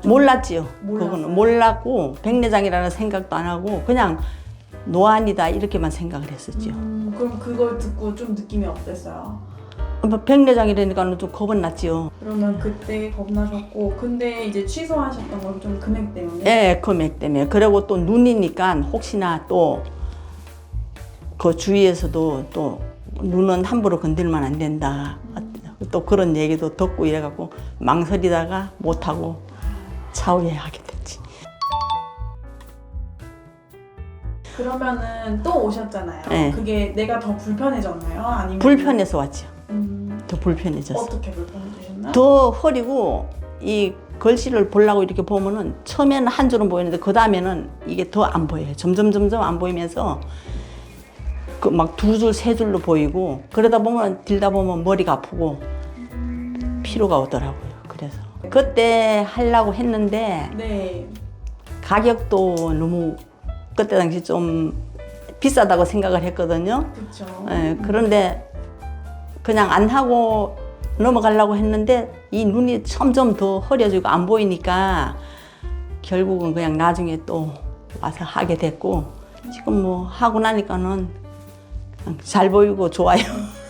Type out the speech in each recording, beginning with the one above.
좀 몰랐지요. 몰랐어요? 그거는 몰랐고 백내장이라는 생각도 안 하고 그냥 노안이다 이렇게만 생각을 했었지요. 음, 그럼 그걸 듣고 좀 느낌이 어땠어요? 뭐 백내장이라니까는 좀 겁은 났지요. 그러면 그때 겁나셨고 근데 이제 취소하셨던 건 좀 금액 때문에 예, 금액 때문에. 그리고 또 눈이니까 혹시나 또 그 주위에서도 또 눈은 함부로 건들면 안 된다. 또 그런 얘기도 듣고 이래갖고 망설이다가 못하고 차후에 하게 됐지. 그러면은 또 오셨잖아요. 네. 그게 내가 더 불편해졌나요? 아니면 불편해서 왔죠. 음, 더 불편해졌어. 어떻게 불편해지셨나요? 더 허리고 이 글씨를 보려고 이렇게 보면은 처음에는 한 줄은 보이는데 그 다음에는 이게 더 안 보여요. 점점 점점 안 보이면서 그 막 두 줄 세 줄로 보이고 그러다 보면 들다 보면 머리가 아프고 피로가 오더라고요. 그래서 그때 하려고 했는데 네. 가격도 너무 그때 당시 좀 비싸다고 생각을 했거든요. 그렇죠. 예, 그런데 그냥 안 하고 넘어가려고 했는데 이 눈이 점점 더 흐려지고 안 보이니까 결국은 그냥 나중에 또 와서 하게 됐고 지금 뭐 하고 나니까는 그냥 잘 보이고 좋아요.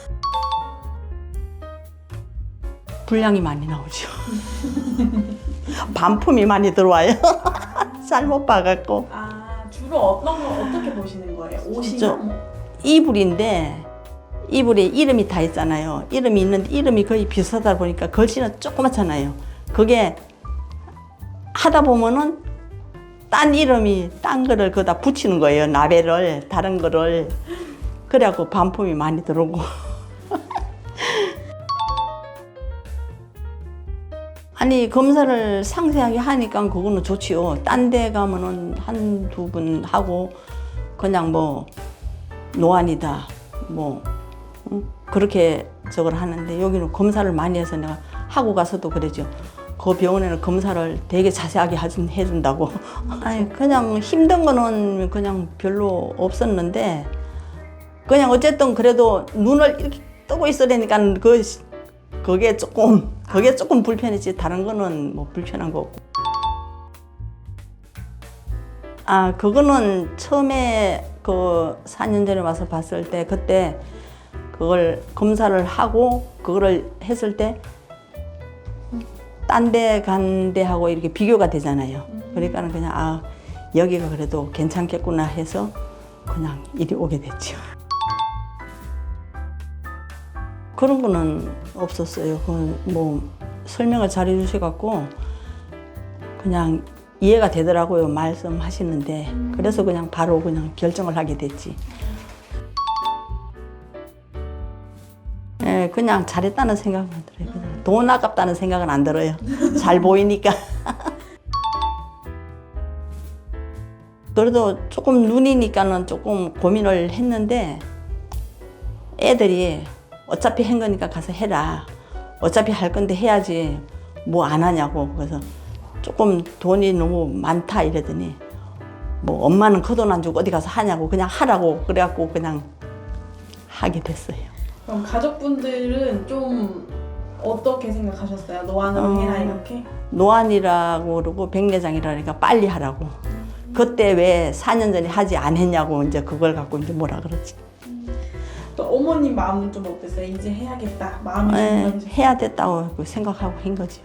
분량이 많이 나오죠. 반품이 많이 들어와요. 잘못 봐갖고. 아 주로 어떤 거 어떻게 보시는 거예요? 뭐? 이불인데 이불에 이름이 다 있잖아요. 이름이 있는데 이름이 거의 비슷하다 보니까 글씨는 조그맣잖아요. 그게 하다 보면은 딴 이름이 딴 거를 거기다 붙이는 거예요. 나베를 다른 거를 그래갖고 반품이 많이 들어오고. 아니 검사를 상세하게 하니까 그거는 좋지요. 딴 데 가면은 한두 번 하고 그냥 뭐 노안이다 뭐 응? 그렇게 저걸 하는데 여기는 검사를 많이 해서 내가 하고 가서도 그러죠. 그 병원에는 검사를 되게 자세하게 해준, 해준다고. 아니 그냥 힘든 거는 그냥 별로 없었는데 그냥 어쨌든 그래도 눈을 이렇게 뜨고 있으려니까 그 그게 조금 그게 조금 불편했지 다른 거는 뭐 불편한 거 없고. 아 그거는 처음에 그 4년 전에 와서 봤을 때 그때 그걸 검사를 하고 그거를 했을 때 딴 데 간 데하고 이렇게 비교가 되잖아요. 그러니까는 그냥 아 여기가 그래도 괜찮겠구나 해서 그냥 이리 오게 됐죠. 그런 거는 없었어요. 그뭐 설명을 잘 해주셔갖고 그냥 이해가 되더라고요. 말씀하시는데 그래서 그냥 바로 그냥 결정을 하게 됐지. 예, 그냥 잘했다는 생각만 들어요. 그냥 돈 아깝다는 생각은 안 들어요. 잘 보이니까. 그래도 조금 눈이니까는 조금 고민을 했는데 애들이 어차피 한 거니까 가서 해라. 어차피 할 건데 해야지. 뭐 안 하냐고. 그래서 조금 돈이 너무 많다 이러더니 뭐 엄마는 그 돈 안 주고 어디 가서 하냐고 그냥 하라고 그래갖고 그냥 하게 됐어요. 그럼 가족분들은 좀 어떻게 생각하셨어요? 노안으로 어. 해라 이렇게? 노안이라고 그러고 백내장이라니까 빨리 하라고. 그때 왜 4년 전에 하지 안 했냐고 이제 그걸 갖고 이제 뭐라 그러지. 또 어머님 마음은 좀 어땠어요? 이제 해야겠다 마음이 예, 좀 해야 됐다고 생각하고 한 거죠.